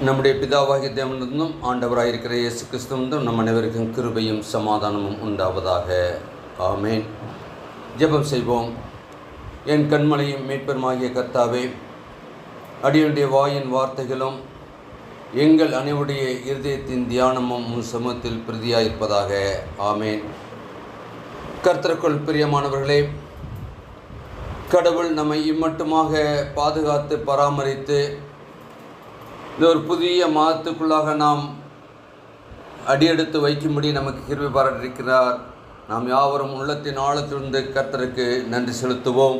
நம்முடைய பிதாவாகிய தேவனிருந்தும் ஆண்டவராயிருக்கிற இயேசு கிறிஸ்துவந்தும் நம் அனைவருக்கும் கிருபையும் சமாதானமும் உண்டாவதாக. ஆமேன். ஜெபம் செய்வோம். என் கண்மலையும் மீட்பெருமாகிய கர்த்தாவே அடியுடைய வாயின் வார்த்தைகளும் எங்கள் அனைவருடைய இருதயத்தின் தியானமும் உன் சமூகத்தில் பிரதியாயிருப்பதாக. ஆமேன். கர்த்தருக்குள் பிரியமானவர்களே கடவுள் நம்மை இம்மட்டுமாக பாதுகாத்து பராமரித்து இந்த ஒரு புதிய மாதத்துக்குள்ளாக நாம் அடியெடுத்து வைக்கும்படி நமக்கு கிருவி பாராட்டிருக்கிறார் நாம் யாவரும் உள்ளத்தின் ஆழத்திலிருந்து கர்த்தருக்கு நன்றி செலுத்துவோம்.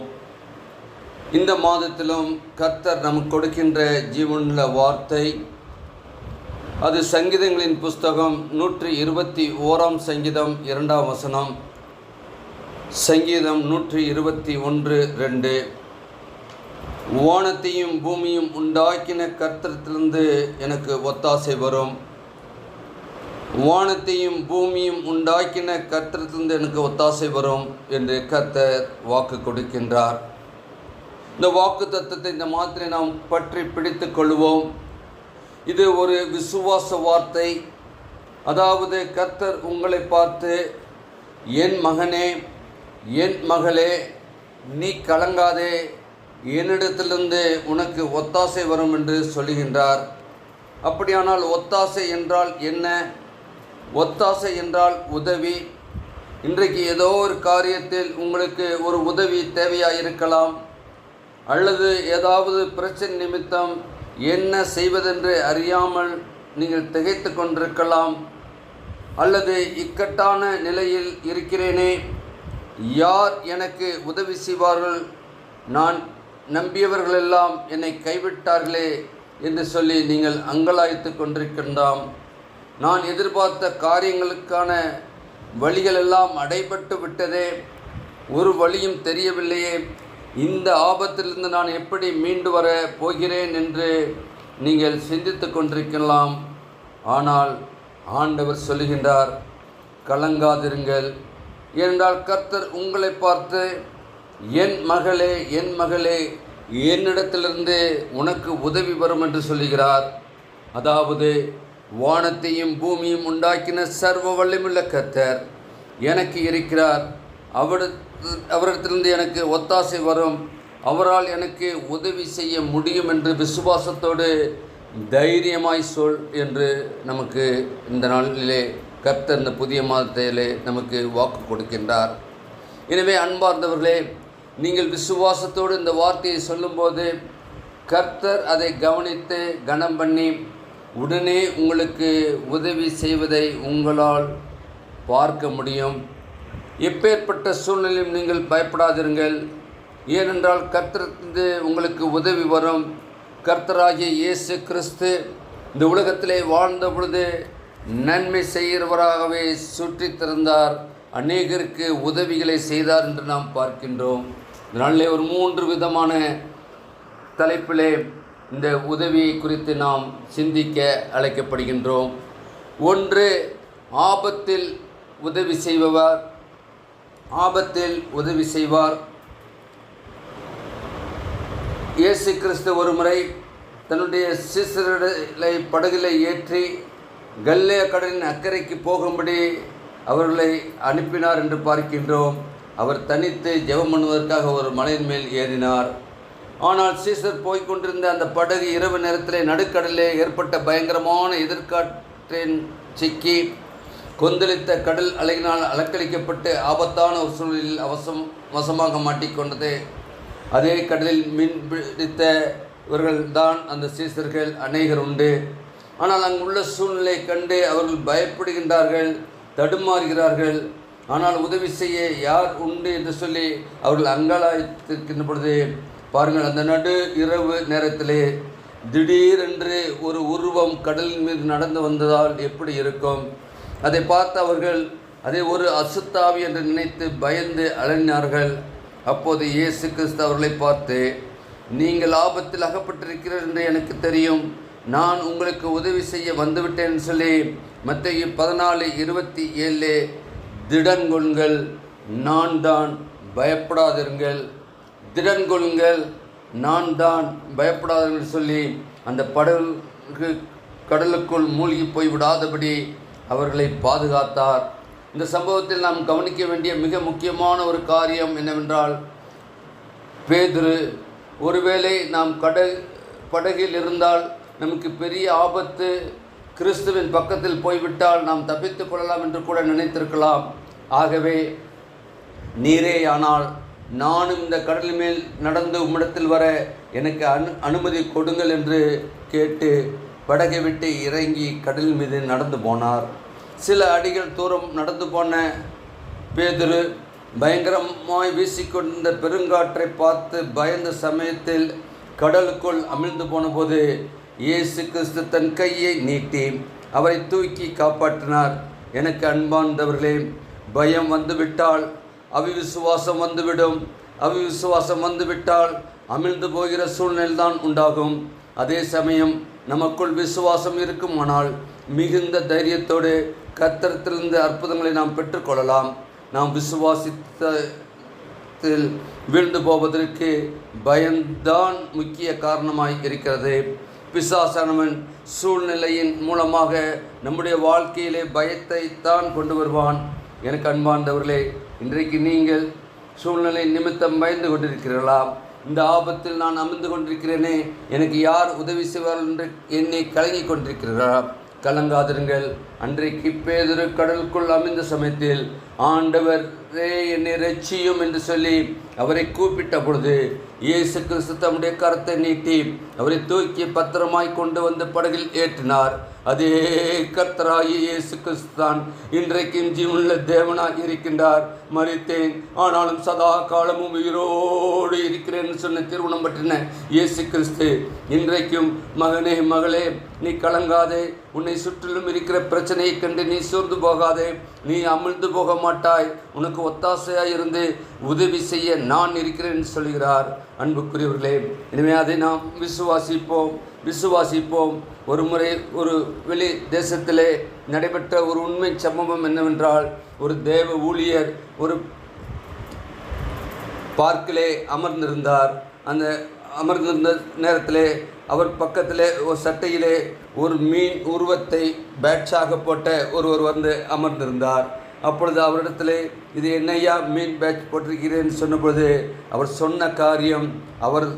இந்த மாதத்திலும் கர்த்தர் நமக்கு கொடுக்கின்ற ஜீவனுள்ள வார்த்தை அது சங்கீதங்களின் புஸ்தகம் நூற்றி இருபத்தி ஓராம் சங்கீதம் இரண்டாம் வசனம். சங்கீதம் நூற்றி இருபத்தி ஒன்று ரெண்டு. வானத்தையும் பூமியும் உண்டாக்கின கர்த்தத்திலிருந்து எனக்கு ஒத்தாசை வரும். வானத்தையும் பூமியும் உண்டாக்கின கர்த்தத்திலிருந்து எனக்கு ஒத்தாசை வரும் என்று கர்த்தர் வாக்கு கொடுக்கின்றார். இந்த வாக்கு தத்துவத்தை இந்த மாதிரி நாம் பற்றி பிடித்து கொள்வோம். இது ஒரு விசுவாச வார்த்தை. அதாவது கர்த்தர் உங்களை பார்த்து என் மகனே என் மகளே நீ கலங்காதே என்னிடத்திலிருந்து உனக்கு ஒத்தாசை வரும் என்று சொல்லுகின்றார். அப்படியானால் ஒத்தாசை என்றால் என்ன? ஒத்தாசை என்றால் உதவி. இன்றைக்கு ஏதோ ஒரு காரியத்தில் உங்களுக்கு ஒரு உதவி தேவையாக இருக்கலாம் அல்லது ஏதாவது பிரச்சனை நிமித்தம் என்ன செய்வதென்று அறியாமல் நீங்கள் திகைத்து கொண்டிருக்கலாம். அல்லது இக்கட்டான நிலையில் இருக்கிறேனே. யார் எனக்கு உதவி செய்வார்கள்? நான் நம்பியவர்களெல்லாம் என்னை கைவிட்டார்களே என்று சொல்லி நீங்கள் அங்கலாய்த்து கொண்டிருக்கின்றாம். நான் எதிர்பார்த்த காரியங்களுக்கான வழிகளெல்லாம் அடைபட்டு விட்டதே. ஒரு வழியும் தெரியவில்லையே. இந்த ஆபத்திலிருந்து நான் எப்படி மீண்டு வர போகிறேன் என்று நீங்கள் சிந்தித்து கொண்டிருக்கலாம். ஆனால் ஆண்டவர் சொல்லுகின்றார் கலங்காதிருங்கள். ஏனென்றால் கர்த்தர் உங்களை பார்த்து என் மகளே என் மகளே என்னிடத்திலிருந்து உனக்கு உதவி வரும் என்று சொல்லுகிறார். அதாவது வானத்தையும் பூமியும் உண்டாக்கின சர்வ வல்லமுள்ள கர்த்தர் எனக்கு இருக்கிறார். அவர் அவரிடத்திலிருந்து எனக்கு ஒத்தாசை வரும். அவரால் எனக்கு உதவி செய்ய முடியும் என்று விசுவாசத்தோடு தைரியமாய் சொல் என்று நமக்கு இந்த நாளிலே கர்த்தர் இந்த புதிய மாதத்திலே நமக்கு வாக்கு கொடுக்கின்றார். எனவே அன்பார்ந்தவர்களே நீங்கள் விசுவாசத்தோடு இந்த வார்த்தையை சொல்லும்போது கர்த்தர் அதை கவனித்து கனம் பண்ணி உடனே உங்களுக்கு உதவி செய்வதை உங்களால் பார்க்க முடியும். எப்பேற்பட்ட சூழ்நிலையும் நீங்கள் பயப்படாதிருங்கள். ஏனென்றால் கர்த்தருந்து உங்களுக்கு உதவி வரும். கர்த்தராகிய இயேசு கிறிஸ்து இந்த உலகத்திலே வாழ்ந்த பொழுது நன்மை செய்கிறவராகவே சுற்றித் திறந்தார் அநேகருக்கு உதவிகளை செய்தார் என்று நாம் பார்க்கின்றோம். இதனாலே ஒரு மூன்று விதமான தலைப்பிலே இந்த உதவியை குறித்து நாம் சிந்திக்க அழைக்கப்படுகின்றோம். ஒன்று ஆபத்தில் உதவி செய்பவர். ஆபத்தில் உதவி செய்வார். இயேசு கிறிஸ்து ஒரு முறை தன்னுடைய சிசிரலை படகில் ஏற்றி கல்லே கடலின் அக்கறைக்கு போகும்படி அவர்களை அனுப்பினார் என்று பார்க்கின்றோம். அவர் தனித்து ஜெபம் பண்ணுவதற்காக ஒரு மலையின் மேல் ஏறினார். ஆனால் சீசர் போய்கொண்டிருந்த அந்த படகு இரவு நேரத்திலே நடுக்கடலிலே ஏற்பட்ட பயங்கரமான எதிர்காற்றின் சிக்கி கொந்தளித்த கடல் அலையினால் அலக்களிக்கப்பட்டு ஆபத்தான ஒரு சூழலில் அவசம் வசமாக மாட்டிக்கொண்டது. அதே கடலில் மீன் பிடித்த இவர்கள் தான் அந்த சீசர்கள் அநேகர் உண்டு. ஆனால் அங்குள்ள சூழ்நிலை கண்டு அவர்கள் பயப்படுகின்றார்கள் தடுமாறுகிறார்கள். ஆனால் உதவி செய்ய யார் உண்டு? என்று சொல்லி அவர்கள் அங்காளாய்த்திருக்கின்ற பொழுது பாருங்கள் அந்த நடு இரவு நேரத்திலே திடீரென்று ஒரு உருவம் கடலின் மீது நடந்து வந்ததால் எப்படி இருக்கும்? அதை பார்த்து அவர்கள் அதை ஒரு அசுத்தாவி என்று நினைத்து பயந்து அலறினார்கள். அப்போது இயேசு கிறிஸ்து அவர்களை பார்த்து நீங்கள் ஆபத்தில் அகப்பட்டிருக்கிறீர்கள் என்று எனக்கு தெரியும். நான் உங்களுக்கு உதவி செய்ய வந்துவிட்டேன் சொல்லி மற்ற பதினாலு இருபத்தி ஏழு திடங்கொள்ளுங்கள் நான் தான் பயப்படாதிருங்கள். திடங்கொள்ளுங்கள் நான் தான் பயப்படாதீர்கள் சொல்லி அந்த படகு கடலுக்குள் மூழ்கி போய் விடாதபடி அவர்களை பாதுகாத்தார். இந்த சம்பவத்தில் நாம் கவனிக்க வேண்டிய மிக முக்கியமான ஒரு காரியம் என்னவென்றால் பேதுரு ஒருவேளை நாம் கட படகில் இருந்தால் நமக்கு பெரிய ஆபத்து கிறிஸ்துவின் பக்கத்தில் போய்விட்டால் நாம் தப்பித்துக் கொள்ளலாம் என்று கூட நினைத்திருக்கலாம். ஆகவே நீரே ஆனால் நானும் இந்த கடல் மேல் நடந்து உம்மிடத்தில் வர எனக்கு அனு அனுமதி கொடுங்கள் என்று கேட்டு படகை விட்டு இறங்கி கடல் மீது நடந்து போனார். சில அடிகள் தூரம் நடந்து போன பேதுரு பயங்கரமாய் வீசிக்கொண்டிருந்த பெருங்காற்றை பார்த்து பயந்த சமயத்தில் கடலுக்குள் அமிழ்ந்து போனபோது இயேசு கிறிஸ்து தன் கையை நீட்டி அவரை தூக்கி காப்பாற்றினார். எனக்கு அன்பார்ந்தவர்களே பயம் வந்துவிட்டால் அவிவிசுவாசம் வந்துவிடும். அவிவிசுவாசம் வந்துவிட்டால் அமிழ்ந்து போகிற சூழ்நிலைதான் உண்டாகும். அதே சமயம் நமக்குள் விசுவாசம் இருக்குமானால் மிகுந்த தைரியத்தோடு கத்திரத்திலிருந்து அற்புதங்களை நாம் பெற்றுக்கொள்ளலாம். நாம் விசுவாசித்தத்தில் வீழ்ந்து போவதற்கு பயம்தான் முக்கிய காரணமாய் இருக்கிறது. பிசாசனவன் சூழ்நிலையின் மூலமாக நம்முடைய வாழ்க்கையிலே பயத்தை தான் கொண்டு வருவான். எனக்கு அன்பார்ந்தவர்களே இன்றைக்கு நீங்கள் சூழ்நிலை நிமித்தம் பயந்து கொண்டிருக்கிறீர்களா? இந்த ஆபத்தில் நான் அமர்ந்து கொண்டிருக்கிறேனே எனக்கு யார் உதவி செய்வார்கள் என்று என்னை கலங்கிக் கொண்டிருக்கிறீர்களா? கலங்காதிருங்கள். அன்றைக்கு பேதொரு கடலுக்குள் அமைந்த சமயத்தில் ஆண்டவரே என்னை ரட்சியும் என்று சொல்லி அவரை கூப்பிட்ட பொழுது இயேசு கிறிஸ்து தம்முடைய கரத்தை நீட்டி அவரை தூக்கி பத்திரமாய் கொண்டு வந்து படகில் ஏற்றினார். அதே கத்தராய இயேசு கிறிஸ்தான் இன்றைக்கும் ஜீவனுள்ள தேவனாக இருக்கின்றார். மறித்தேன். ஆனாலும் சதா காலமும் உயிரோடு இருக்கிறேன் சொன்ன திருமணம் பற்றின இயேசு கிறிஸ்து இன்றைக்கும் மகனே மகளே நீ கலங்காதே. உன்னை சுற்றிலும் இருக்கிற பிரச்சனையை கண்டு நீ சோர்ந்து போகாதே. நீ அமிழ்ந்து போக மாட்டாய். உனக்கு ஒத்தாசையாக இருந்து உதவி செய்ய நான் இருக்கிறேன் என்று சொல்கிறார். அன்புக்குரியவர்களே எனவே அதை நாம் விசுவாசிப்போம். விசுவாசிப்போம். ஒரு முறை ஒரு வெளி தேசத்திலே நடைபெற்ற ஒரு உண்மை சம்பவம் என்னவென்றால் ஒரு தேவ ஊழியர் ஒரு பார்க்கிலே அமர்ந்திருந்தார். அந்த அமர்ந்திருந்த நேரத்திலே அவர் பக்கத்திலே ஒரு சட்டையிலே ஒரு மீன் உருவத்தை பேட்சாக போட்ட ஒருவர் வந்து அமர்ந்திருந்தார். அப்பொழுது அவரிடத்திலே இது என்னையா மீன் பேட்ச் போட்டிருக்கிறேன்னு சொன்னபொழுது அவர் சொன்ன காரியம் அவர்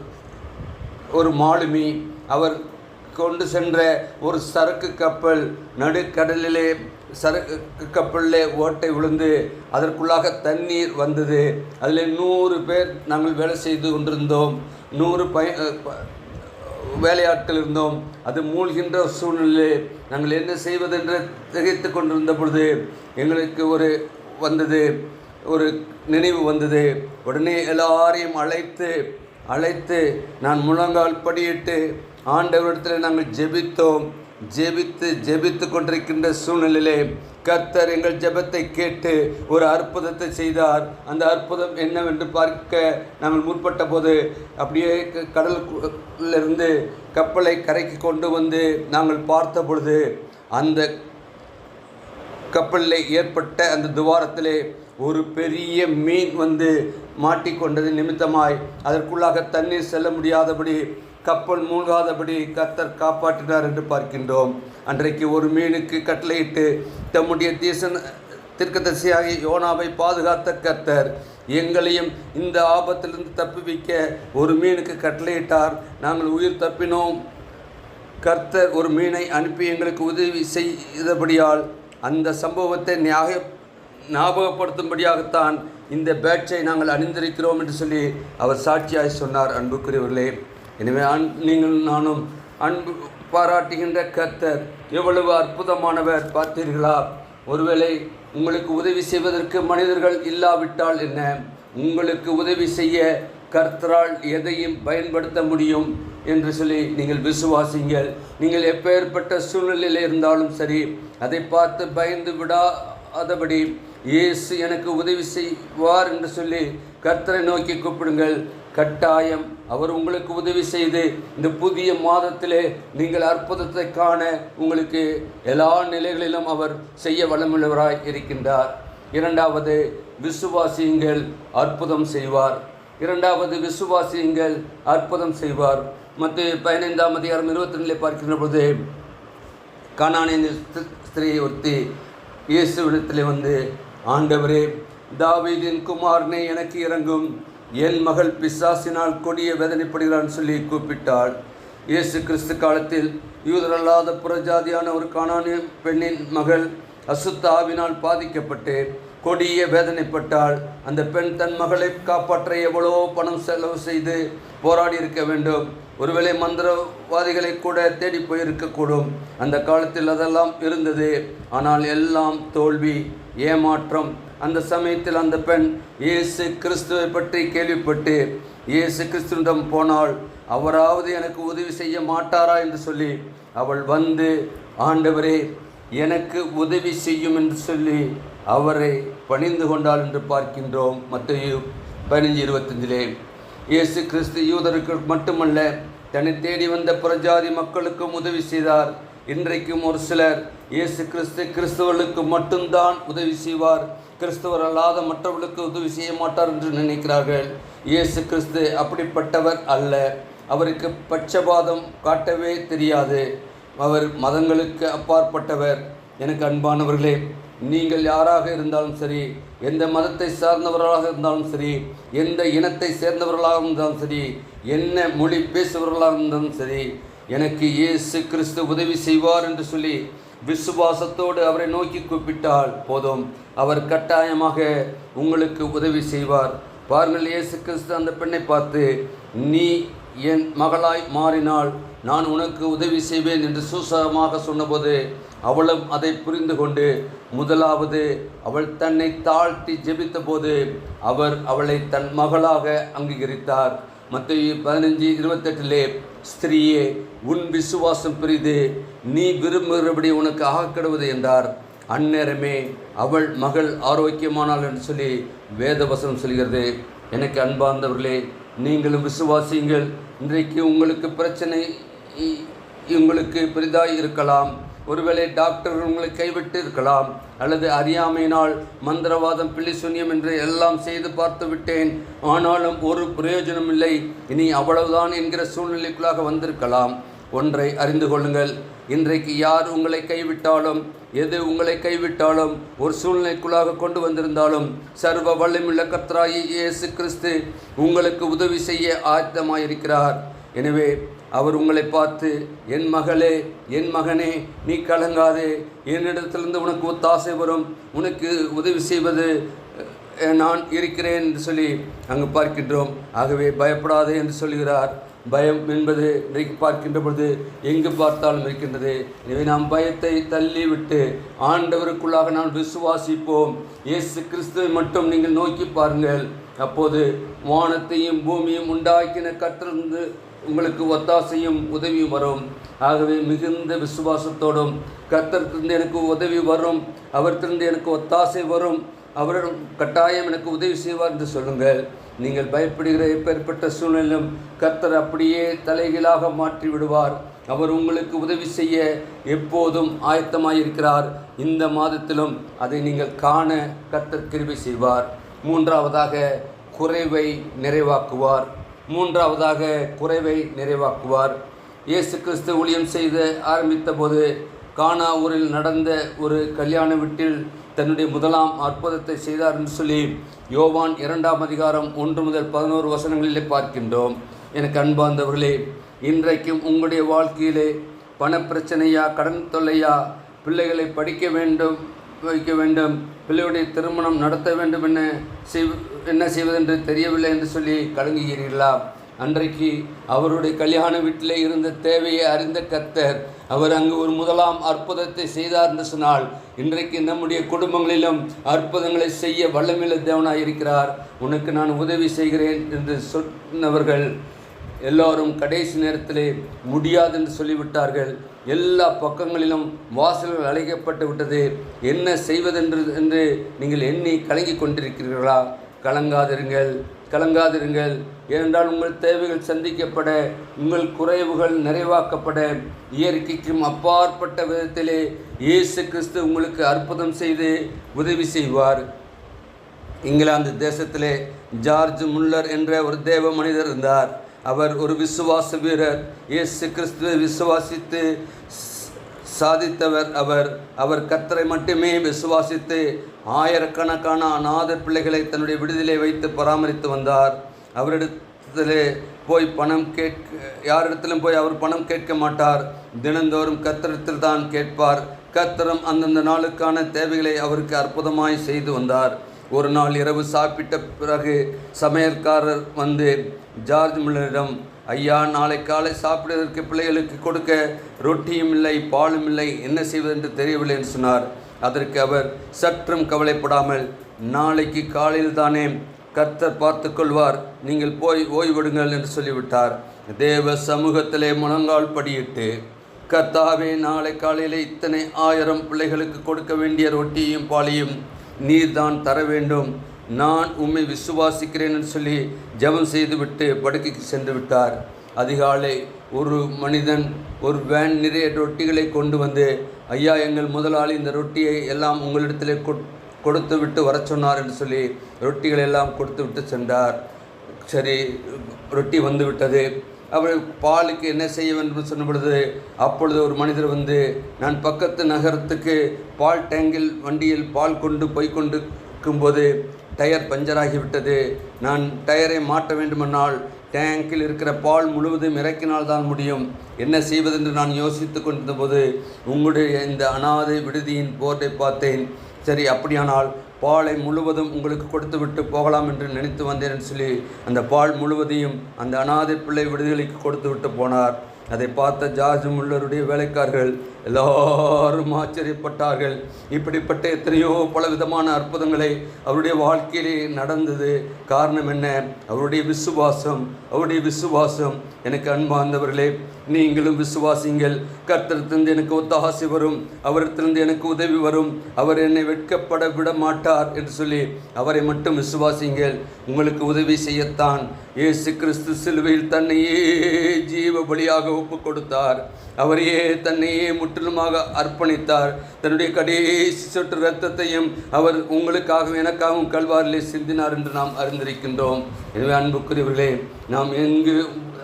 ஒரு மாலுமி அவர் கொண்டு சென்ற ஒரு சரக்கு கப்பல் நடுக்கடலிலே சரக்கு கப்பலிலே ஓட்டை விழுந்து அதற்குள்ளாக தண்ணீர் வந்தது. அதில் நூறு பேர் நாங்கள் வேலை செய்து கொண்டிருந்தோம். நூறு பய வேலையாட்கள் இருந்தோம். அது மூழ்கின்ற சூழ்நிலை நாங்கள் என்ன செய்வதென்று திகைத்து கொண்டிருந்த பொழுது எங்களுக்கு ஒரு வந்தது ஒரு நினைவு வந்தது. உடனே எல்லாரையும் அழைத்து அழைத்து நான் முழங்கால் படியிட்டு ஆண்டவரிடத்தில் நாங்கள் ஜெபித்தோம். ஜெபித்து ஜெபித்து கொண்டிருக்கின்ற சூழ்நிலையிலே கர்த்தர் எங்கள் ஜெபத்தை கேட்டு ஒரு அற்புதத்தை செய்தார். அந்த அற்புதம் என்னவென்று பார்க்க நாங்கள் முற்பட்ட போது அப்படியே க- கடலுக்குள்ளிருந்து கப்பலை கரைக்கு கொண்டு வந்து நாங்கள் பார்த்த பொழுது அந்த கப்பலில் ஏற்பட்ட அந்த துவாரத்திலே ஒரு பெரிய மீன் வந்து மாட்டிக்கொண்டது நிமித்தமாய். அதற்குள்ளாக தண்ணீர் செல்ல முடியாதபடி கப்பல் மூழ்காதபடி கர்த்தர் காப்பாற்றினார் என்று பார்க்கின்றோம். அன்றைக்கு ஒரு மீனுக்கு கட்டளையிட்டு தம்முடைய தேசன் திருக்கதரிசியாகி யோனாவை பாதுகாத்த கர்த்தர் எங்களையும் இந்த ஆபத்திலிருந்து தப்புவிக்க ஒரு மீனுக்கு கட்டளையிட்டார். நாங்கள் உயிர் தப்பினோம். கர்த்தர் ஒரு மீனை அனுப்பி எங்களுக்கு உதவி செய்தபடியால் அந்த சம்பவத்தை நியாய ஞாபகப்படுத்தும்படியாகத்தான் இந்த பேட்சை நாங்கள் அணிந்திருக்கிறோம் என்று சொல்லி அவர் சாட்சியாய் சொன்னார். அன்புக்குரியவர்களே எனவே அன் நீங்கள் நானும் அன்பு பாராட்டுகின்ற கர்த்தர் எவ்வளவு அற்புதமானவர் பார்த்தீர்களா? ஒருவேளை உங்களுக்கு உதவி செய்வதற்கு மனிதர்கள் இல்லாவிட்டால் என்ன? உங்களுக்கு உதவி செய்ய கர்த்தரால் எதையும் பயன்படுத்த முடியும் என்று சொல்லி நீங்கள் விசுவாசிங்கள் நீங்கள் எப்பேற்பட்ட சூழ்நிலையில் இருந்தாலும் சரி அதை பார்த்து பயந்து விடாதபடி இயேசு எனக்கு உதவி செய்வார் என்று சொல்லி கர்த்தரை நோக்கி கூப்பிடுங்கள். கட்டாயம் அவர் உங்களுக்கு உதவி செய்து இந்த புதிய மாதத்திலே நீங்கள் அற்புதத்தை காண உங்களுக்கு எல்லா நிலைகளிலும் அவர் செய்ய வளமுள்ளவராய் இருக்கின்றார். இரண்டாவது விசுவாசியுங்கள் அற்புதம் செய்வார். இரண்டாவது விசுவாசியுங்கள் அற்புதம் செய்வார். மற்ற பதினைந்தாம் அதிகாரம் இருபத்தி ரெண்டில் பார்க்கின்ற பொழுது கானானின் ஸ்தி- ஸ்திரீ ஒருத்தி இயேசுவிடத்தில் வந்து ஆண்டவரே தாவீதின் குமாரனே எனக்கு இறங்கும் என் மகள் பிசாசினால் கொடிய வேதனைப்படுகிறான்னு சொல்லி கூப்பிட்டாள். இயேசு கிறிஸ்து காலத்தில் யூதரல்லாத புறஜாதியான ஒரு காணானிய பெண்ணின் மகள் அசுத்த ஆவினால் பாதிக்கப்பட்டு கொடிய வேதனைப்பட்டால் அந்த பெண் தன் மகளை காப்பாற்ற எவ்வளோ பணம் செலவு செய்து போராடி இருக்க வேண்டும். ஒருவேளை மந்திரவாதிகளை கூட தேடி போயிருக்கக்கூடும். அந்த காலத்தில் அதெல்லாம் இருந்தது. ஆனால் எல்லாம் தோல்வி ஏமாற்றம் அந்த சமயத்தில் அந்த பெண் இயேசு கிறிஸ்துவை பற்றி கேள்விப்பட்டு இயேசு கிறிஸ்துவிடம் போனால் அவராவது எனக்கு உதவி செய்ய மாட்டாரா? என்று சொல்லி அவள் வந்து ஆண்டவரே எனக்கு உதவி செய்யும் என்று சொல்லி அவரை பணிந்து கொண்டாள் என்று பார்க்கின்றோம். மத்திய பதினஞ்சு இருபத்தஞ்சிலே இயேசு கிறிஸ்து யூதருக்கு மட்டுமல்ல தன்னை தேடி வந்த புறஜாதி மக்களுக்கும் உதவி செய்தார். இன்றைக்கும் ஒரு சிலர் இயேசு கிறிஸ்து கிறிஸ்தவர்களுக்கு மட்டும்தான் உதவி செய்வார். கிறிஸ்துவர் அல்லாத மற்றவர்களுக்கு உதவி செய்ய மாட்டார் என்று நினைக்கிறார்கள். இயேசு கிறிஸ்து அப்படிப்பட்டவர் அல்ல. அவருக்கு பட்சபாதம் காட்டவே தெரியாது. அவர் மதங்களுக்கு அப்பாற்பட்டவர். எனக்கு அன்பானவர்களே நீங்கள் யாராக இருந்தாலும் சரி எந்த மதத்தை சார்ந்தவர்களாக இருந்தாலும் சரி எந்த இனத்தை சேர்ந்தவர்களாக இருந்தாலும் சரி என்ன மொழி பேசுபவர்களாக இருந்தாலும் சரி எனக்கு இயேசு கிறிஸ்து உதவி செய்வார் என்று சொல்லி விசுவாசத்தோடு அவரை நோக்கி கூப்பிட்டால் போதும். அவர் கட்டாயமாக உங்களுக்கு உதவி செய்வார். பாருங்கள் இயேசு கிறிஸ்து அந்த பெண்ணை பார்த்து நீ என் மகளாய் மாறினால் நான் உனக்கு உதவி செய்வேன் என்று சூசகமாக சொன்னபோது அவளும் அதை புரிந்து கொண்டு முதலாவது அவள் தன்னை தாழ்த்தி ஜெபித்தபோது அவர் அவளை தன் மகளாக அங்கீகரித்தார். மற்ற பதினஞ்சு இருபத்தெட்டிலே ஸ்திரீயே உன் விசுவாசம் பெரிது. நீ விரும்புகிறபடி உனக்கு ஆகக்கிடுவது என்றார். அந்நேரமே அவள் மகள் ஆரோக்கியமானாள் என்று சொல்லி வேதவசனம் சொல்கிறது. எனக்கு அன்பார்ந்தவர்களே நீங்களும் விசுவாசியுங்கள். இன்றைக்கு உங்களுக்கு பிரச்சனை இ- உங்களுக்கு பெரிதாக இருக்கலாம். ஒருவேளை டாக்டர் உங்களை கைவிட்டு இருக்கலாம். அல்லது அறியாமையினால் மந்திரவாதம் பிள்ளை சூன்யம் என்று எல்லாம் செய்து பார்த்து விட்டேன். ஆனாலும் ஒரு பிரயோஜனம் இல்லை. இனி அவ்வளவுதான் என்கிற சூழ்நிலைக்குள்ளாக வந்திருக்கலாம். ஒன்றை அறிந்து கொள்ளுங்கள். இன்றைக்கு யார் உங்களை கைவிட்டாலும் எது உங்களை கைவிட்டாலும் ஒரு சூழ்நிலைக்குள்ளாக கொண்டு வந்திருந்தாலும் சர்வ வல்லமுள்ள கத்ராயி இயேசு கிறிஸ்து உங்களுக்கு உதவி செய்ய ஆயத்தமாயிருக்கிறார். எனவே அவர் உங்களை பார்த்து என் மகளே என் மகனே நீ கலங்காதே. என்னிடத்திலிருந்து உனக்கு ஒத்தாசை வரும். உனக்கு உதவி செய்வது நான் இருக்கிறேன் என்று சொல்லி அங்கு பார்க்கின்றோம். ஆகவே பயப்படாதே என்று சொல்கிறார். பயம் என்பது இன்றைக்கு பார்க்கின்ற பொழுது எங்கு பார்த்தாலும் இருக்கின்றது. எனவே நாம் பயத்தை தள்ளிவிட்டு ஆண்டவருக்குள்ளாக நாம் விசுவாசிப்போம். இயேசு கிறிஸ்துவை மட்டும் நீங்கள் நோக்கி பாருங்கள். அப்போது வானத்தையும் பூமியும் உண்டாக்கின கற்றிருந்து உங்களுக்கு ஒத்தாசையும் உதவியும் வரும். ஆகவே மிகுந்த விசுவாசத்தோடும் கர்த்தர்த்திருந்து எனக்கு உதவி வரும். அவர்த்திருந்து எனக்கு ஒத்தாசை வரும். அவரிடம் கட்டாயம் எனக்கு உதவி செய்வார் என்று சொல்லுங்கள். நீங்கள் பயப்படுகிற எப்பேற்பட்ட சூழ்நிலையிலும் கர்த்தர் அப்படியே தலைகீழாக மாற்றி விடுவார் அவர் உங்களுக்கு உதவி செய்ய எப்போதும் ஆயத்தமாயிருக்கிறார். இந்த மாதத்திலும் அதை நீங்கள் காண கர்த்தர் கிருபி செய்வார். மூன்றாவதாக குறைவை நிறைவாக்குவார். மூன்றாவதாக குறைவை நிறைவாக்குவார். இயேசு கிறிஸ்து ஊழியம் செய்த ஆரம்பித்த போது கானா ஊரில் நடந்த ஒரு கல்யாண வீட்டில் தன்னுடைய முதலாம் அற்புதத்தை செய்தார் என்று சொல்லி யோவான் இரண்டாம் அதிகாரம் ஒன்று முதல் பதினோரு வசனங்களிலே பார்க்கின்றோம். எனக்கு அன்பார்ந்தவர்களே இன்றைக்கும் உங்களுடைய வாழ்க்கையிலே பணப்பிரச்சனையா கடன் தொல்லையா பிள்ளைகளை படிக்க வேண்டும் வைக்க வேண்டும் பிள்ளையுடைய திருமணம் நடத்த வேண்டும் என்ன செய் என்ன செய்வதென்று தெரியவில்லை என்று சொல்லி கலங்குகிறீர்களா? அன்றைக்கு அவருடைய கல்யாண வீட்டிலே இருந்த தேவையை அறிந்த கத்தர் அவர் அங்கு ஒரு முதலாம் அற்புதத்தை செய்தார் என்று சொன்னால் இன்றைக்கு நம்முடைய குடும்பங்களிலும் அற்புதங்களை செய்ய வல்லமில்ல தேவனாக இருக்கிறார். உனக்கு நான் உதவி செய்கிறேன் என்று சொன்னவர்கள் எல்லோரும் கடைசி நேரத்திலே முடியாது என்று சொல்லிவிட்டார்கள். எல்லா பக்கங்களிலும் வாசல்கள் அழைக்கப்பட்டு விட்டது. என்ன செய்வதென்று என்று நீங்கள் எண்ணி கலங்கி கொண்டிருக்கிறீர்களா? கலங்காதிருங்கள். கலங்காதிருங்கள். ஏனென்றால் உங்கள் தேவைகள் சந்திக்கப்பட உங்கள் குறைவுகள் நிறைவாக்கப்பட இயற்கைக்கும் அப்பாற்பட்ட விதத்திலே இயேசு கிறிஸ்து உங்களுக்கு அற்புதம் செய்து உதவி செய்வார். இங்கிலாந்து தேசத்திலே ஜார்ஜ் முல்லர் என்ற ஒரு தேவ மனிதர் இருந்தார். அவர் ஒரு விசுவாச வீரர். இயேசு கிறிஸ்துவை விசுவாசித்து சாதித்தவர் அவர். அவர் கத்தரை மட்டுமே விசுவாசித்து ஆயிரக்கணக்கான அநாதர் பிள்ளைகளை தன்னுடைய விடுதலை வைத்து பராமரித்து வந்தார். அவரிடத்திலே போய் பணம் கேட்க யாரிடத்திலும் போய் அவர் பணம் கேட்க மாட்டார். தினந்தோறும் கத்திரத்தில் தான் கேட்பார். கர்த்தரும் அந்தந்த நாளுக்கான தேவைகளை அவருக்கு அற்புதமாய் செய்து வந்தார். ஒரு நாள் இரவு சாப்பிட்ட பிறகு சமையல்காரர் வந்து ஜார்ஜ் முல்லரிடம் ஐயா நாளை காலை சாப்பிடுவதற்கு பிள்ளைகளுக்கு கொடுக்க ரொட்டியும் இல்லை பாலும் இல்லை என்ன செய்வது என்று தெரியவில்லை என்று சொன்னார். அதற்கு அவர் சற்றும் கவலைப்படாமல் நாளைக்கு காலையில் தானே கர்த்தர் பார்த்து கொள்வார் நீங்கள் போய் ஓய்விடுங்கள் என்று சொல்லிவிட்டார். தேவ சமூகத்திலே முழங்கால் படியிட்டு கர்த்தாவே நாளை காலையில் இத்தனை ஆயிரம் பிள்ளைகளுக்கு கொடுக்க வேண்டிய ரொட்டியும் பாலையும் நீர்தான் தர வேண்டும். நான் உம்மை விசுவாசிக்கிறேன் என்று சொல்லி ஜெபம் செய்துவிட்டு படுக்கைக்கு சென்று விட்டார். அதிகாலை ஒரு மனிதன் ஒரு வேன் நிறைய ரொட்டிகளை கொண்டு வந்து ஐயா எங்கள் முதலாளி இந்த ரொட்டியை எல்லாம் உங்களிடத்திலே கொட்- கொடுத்து விட்டு வரச் சொன்னார் என்று சொல்லி ரொட்டிகள் எல்லாம் கொடுத்து விட்டு சென்றார். சரி ரொட்டி வந்து விட்டது. அவர் பாலுக்கு என்ன செய்ய வேண்டும் என்று சொன்ன பொழுது அப்பொழுது ஒரு மனிதர் வந்து நான் பக்கத்து நகரத்துக்கு பால் டேங்கில் வண்டியில் பால் கொண்டு போய் கொண்டு இருக்கும்போது டயர் பஞ்சராகிவிட்டது நான் டயரை மாட்ட வேண்டுமென்றால் டேங்கில் இருக்கிற பால் முழுவதும் இறக்கினால் தான் முடியும். என்ன செய்வதென்று நான் யோசித்து கொண்டிருந்தபோது உங்களுடைய இந்த அனாதை விடுதியின் போர்டை பார்த்தேன். சரி அப்படியானால் பாலை முழுவதும் உங்களுக்கு கொடுத்து விட்டு போகலாம் என்று நினைத்து வந்தேன் சொல்லி அந்த பால் முழுவதையும் அந்த அனாதை பிள்ளை விடுதலைக்கு கொடுத்து விட்டு போனார். அதை பார்த்த ஜார்ஜ் முல்லருடைய வேலைக்காரர்கள் எல்லாரும் ஆச்சரியப்பட்டார்கள். இப்படிப்பட்ட எத்தனையோ பல விதமான அற்புதங்களை அவருடைய வாழ்க்கையிலே நடந்தது. காரணம் என்ன? அவருடைய விசுவாசம். அவருடைய விசுவாசம் எனக்கு அன்பார்ந்தவர்களே நீங்களும் விசுவாசிங்கள். கர்த்தத்திலிருந்து எனக்கு ஒத்தாசை வரும். அவரிடத்திலிருந்து எனக்கு உதவி வரும். அவர் என்னை வெட்கப்பட விட மாட்டார் என்று சொல்லி அவரை மட்டும் விசுவாசிங்கள். உங்களுக்கு உதவி செய்யத்தான். இயேசு கிறிஸ்து சிலுவையில் தன்னையே ஜீவ பலியாக ஒப்பு கொடுத்தார் அவரையே தன்னையே முற்றிலுமாக அர்ப்பணித்தார். தன்னுடைய கடைசி சொட்டு இரத்தத்தையும் அவர் உங்களுக்காகவும் எனக்காகவும் கல்வாரிலே சிந்தினார் என்று நாம் அறிந்திருக்கின்றோம். எனவே அன்புக்குரியவர்களே நாம் எங்கு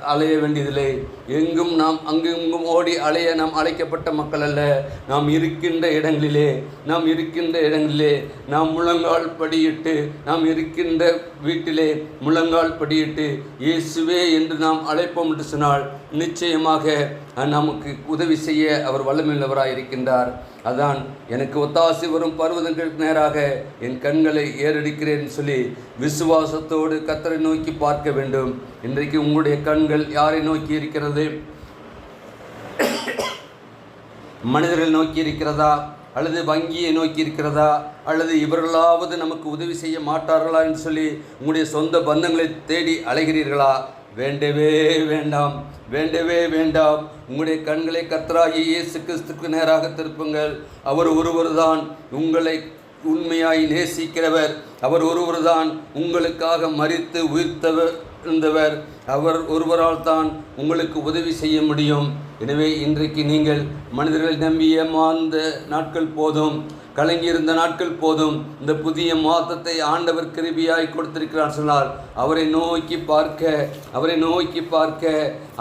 அலைய வேண்டியதில்லை. எங்கும் நாம் அங்கெங்கும் ஓடி அலைய நாம் அழைக்கப்பட்ட மக்கள் அல்ல. நாம் இருக்கின்ற இடங்களிலே நாம் இருக்கின்ற இடங்களிலே நாம் முழங்கால் படியிட்டு நாம் இருக்கின்ற வீட்டிலே முழங்கால் படியிட்டு இயேசுவே என்று நாம் அழைப்போம் என்று சொன்னால் நிச்சயமாக நமக்கு உதவி செய்ய அவர் வல்லமில்லவராக இருக்கின்றார் அதான் எனக்கு ஒத்தாசி வரும் பருவதங்களுக்கு நேராக என் கண்களை ஏறெடுக்கிறேன் சொல்லி விசுவாசத்தோடு கத்தரை நோக்கி பார்க்க வேண்டும். இன்றைக்கு உங்களுடைய கண்கள் யாரை நோக்கி இருக்கிறது? மனிதர்கள் நோக்கி இருக்கிறதா? அல்லது வங்கியை நோக்கி இருக்கிறதா? அல்லது இவர்களாவது நமக்கு உதவி செய்ய மாட்டார்களா என்று சொல்லி உங்களுடைய சொந்த பந்தங்களை தேடி அலைகிறீர்களா? வேண்டவே வேண்டாம் வேண்டவே வேண்டாம். உங்களுடைய கண்களை கத்தராகி இயேசு கிறிஸ்துக்கு நேராக திருப்புங்கள். அவர் ஒருவர்தான் உங்களை உண்மையாய் நேசிக்கிறவர். அவர் ஒருவர்தான் உங்களுக்காக மறித்து உயிர்த்தவர் இருந்தவர் அவர் ஒருவரால் தான் உங்களுக்கு உதவி செய்ய முடியும். எனவே இன்றைக்கு நீங்கள் மனிதர்களை நம்பிய மாந்த நாட்கள் போதும். கலங்கியிருந்த நாட்கள் போதும். இந்த புதிய மாதத்தை ஆண்டவர் கிருபியாய் கொடுத்திருக்கிறார் சொன்னால் அவரை நோக்கி பார்க்க அவரை நோக்கி பார்க்க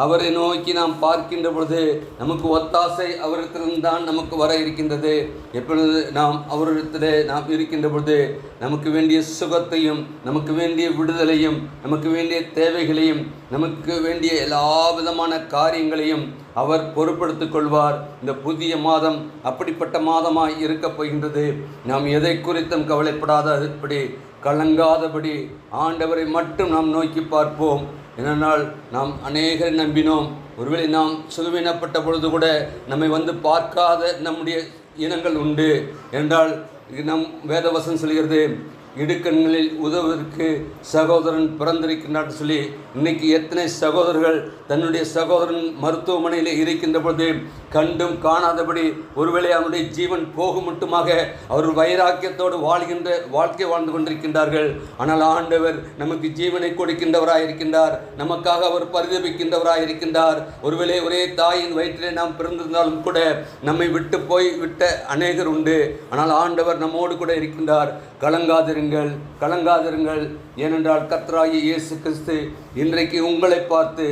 அவரை நோக்கி நாம் பார்க்கின்ற பொழுது நமக்கு ஒத்தாசை அவரிடத்திலிருந்து தான் நமக்கு வர இருக்கின்றது. எப்பொழுது நாம் அவரிடத்திலே நாம் இருக்கின்ற பொழுது நமக்கு வேண்டிய சுகத்தையும் நமக்கு வேண்டிய விடுதலையும் நமக்கு வேண்டிய தேவைகளையும் நமக்கு வேண்டிய எல்லா விதமான காரியங்களையும் அவர் பொறுப்படுத்திக் கொள்வார். இந்த புதிய மாதம் அப்படிப்பட்ட மாதமாய் இருக்கப் போகின்றது. நாம் எதை குறித்தும் கவலைப்படாதபடி கலங்காதபடி ஆண்டவரை மட்டும் நாம் நோக்கி பார்ப்போம். ஏனென்றால் நாம் அநேகரை நம்பினோம். ஒருவேளை நாம் சுகவீனப்பட்ட பொழுது கூட நம்மை வந்து பார்க்காத நம்முடைய இனங்கள் உண்டு. என்றால் நம் வேதவசம் சொல்கிறது இடுக்கண்களில் உதவுவதற்கு சகோதரன் பிறந்திருக்கின்றான் சொல்லி இன்னைக்கு எத்தனை சகோதரர்கள் தன்னுடைய சகோதரன் மருத்துவமனையில் இருக்கின்ற பொழுது கண்டும் காணாதபடி ஒருவேளை அவனுடைய ஜீவன் போகும் மட்டுமாக அவர் வைராக்கியத்தோடு வாழ்கின்ற வாழ்க்கை வாழ்ந்து கொண்டிருக்கின்றார்கள். ஆனால் ஆண்டவர் நமக்கு ஜீவனை கொடுக்கின்றவராய் இருக்கின்றார் நமக்காக அவர் பரிதபிக்கின்றவராக இருக்கின்றார் ஒருவேளை ஒரே தாயின் வயிற்றிலே நாம் பிறந்திருந்தாலும் கூட நம்மை விட்டு போய் விட்ட அநேகர் உண்டு. ஆனால் ஆண்டவர் நம்மோடு கூட இருக்கின்றார். கலங்காதிருங்கள் கலங்காதிருங்கள். ஏனென்றால் கத்ராயி இயேசு கிறிஸ்து இன்றைக்கு உங்களை பார்த்து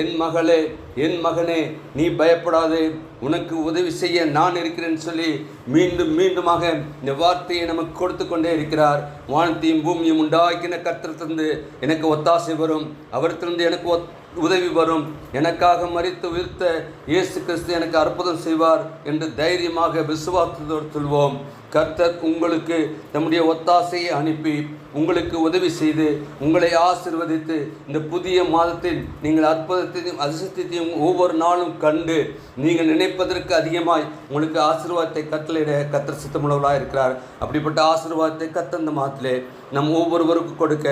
என் மகளே என் மகனே நீ பயப்படாதே. உனக்கு உதவி செய்ய நான் இருக்கிறேன்னு சொல்லி மீண்டும் மீண்டுமாக இந்த வார்த்தையை நமக்கு கொடுத்து கொண்டே இருக்கிறார். வானத்தையும் பூமியும் உண்டாக்கின கத்திரத்திலிருந்து எனக்கு ஒத்தாசை வரும். அவரத்திலிருந்து எனக்கு ஒத் உதவி வரும். எனக்காக மறித்து உயிர்த்த இயேசு கிறிஸ்து எனக்கு அற்புதம் செய்வார் என்று தைரியமாக விசுவாசத்தோடு சொல்வோம். கர்த்தர் உங்களுக்கு தம்முடைய ஒத்தாசையை அனுப்பி உங்களுக்கு உதவி செய்து உங்களை ஆசிர்வதித்து இந்த புதிய மாதத்தில் நீங்கள் அற்புதத்தையும் அதிசயத்தையும் ஒவ்வொரு நாளும் கண்டு நீங்கள் நினைப்பதற்கு அதிகமாய் உங்களுக்கு ஆசீர்வாதத்தை கட்டளையிட கத்தர் சித்தமுள்ளவராக இருக்கிறார் அப்படிப்பட்ட ஆசீர்வாதத்தை கத்த இந்த மாதத்திலே நம் ஒவ்வொருவருக்கும் கொடுக்க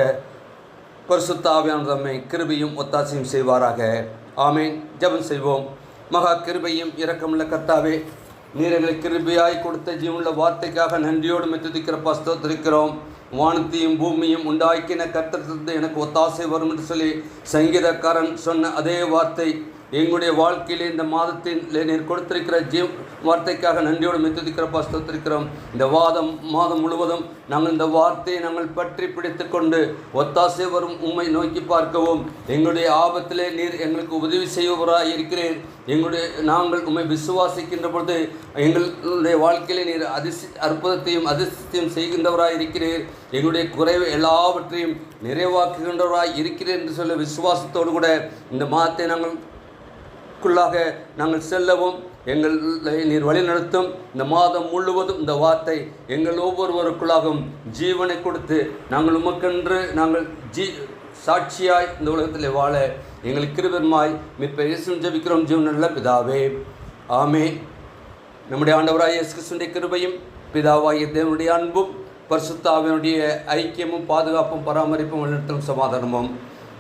பரிசுத்தாவியான தம்மை கிருபையும் ஒத்தாசையும் செய்வாராக. ஆமேன். ஜெபம் செய்வோம். மகா கிருபையும் இரக்கமுள்ள கர்த்தாவே நீர் எங்களுக்கு கிருபையாய் கொடுத்த ஜீவனுள்ள வார்த்தைக்காக நன்றியோடு மெத்துதிக்கிறப்பா ஸ்தோத்திரிக்கிறோம் வானத்தையும் பூமியும் உண்டாக்கின கர்த்தத்திலிருந்து எனக்கு ஒத்தாசை வரும் என்று சொல்லி சங்கீதக்காரன் சொன்ன அதே வார்த்தை எங்களுடைய வாழ்க்கையிலே இந்த மாதத்தில் நீர் கொடுத்திருக்கிற ஜீவ் வார்த்தைக்காக நன்றியோடு மெத்துதிக்கிறப்பா ஸ்தோத்திரிக்கிறோம். இந்த வாதம் மாதம் முழுவதும் நாங்கள் இந்த வார்த்தையை நாங்கள் பற்றி பிடித்து கொண்டு ஒத்தாசை வரும் உம்மை நோக்கி பார்க்கவும். எங்களுடைய ஆபத்திலே நீர் எங்களுக்கு உதவி செய்வராக இருக்கிறேன் எங்களுடைய நாங்கள் உம்மை விசுவாசிக்கின்ற பொழுது எங்களுடைய வாழ்க்கையிலே நீர் அதிர்சி அற்புதத்தையும் அதிர்ஷ்டத்தையும் செய்கின்றவராக இருக்கிறீர். எங்களுடைய குறைவு எல்லாவற்றையும் நிறைவாக்குகின்றவராக இருக்கிறேன் என்று சொல்ல விசுவாசத்தோடு கூட இந்த மாதத்தை நாங்கள் குள்ளாக நாங்கள் செல்லவும் எங்களை நீர் வழிநடத்தும். இந்த மாதம் முழுவதும் இந்த வார்த்தை எங்கள் ஒவ்வொருவருக்குள்ளாகவும் ஜீவனை கொடுத்து நாங்கள் உமக்கென்று நாங்கள் ஜீ சாட்சியாய் இந்த உலகத்தில் வாழ எங்களுக்கு கிருபெருமாய் மிப்ப இயேசு ஜபிக்கிறோம். ஜீவன் பிதாவே. ஆமே நம்முடைய ஆண்டவராக இயேசு கிறிஸ்துடைய கிருபையும் பிதாவாகிய தேவனுடைய அன்பும் பரிசுத்தாவினுடைய ஐக்கியமும் பாதுகாப்பும் பராமரிப்பும் வழிநடத்தும் சமாதானமும்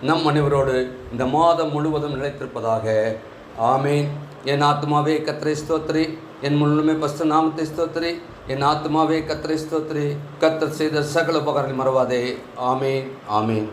நம் அனைவரோடு இந்த மாதம் முழுவதும் நிலைத்திருப்பதாக ஆமேன். என் ஆத்மாவே கத்திரை ஸ்தோத்திரி. என் முழுமை பஸ்து நாமத்தை ஸ்தோத்திரி. என் ஆத்மாவே கத்திரை ஸ்தோத்திரி. கத்தர் செய்த சகல உபகாரங்கள் மறவாதே. ஆமேன் ஆமேன்.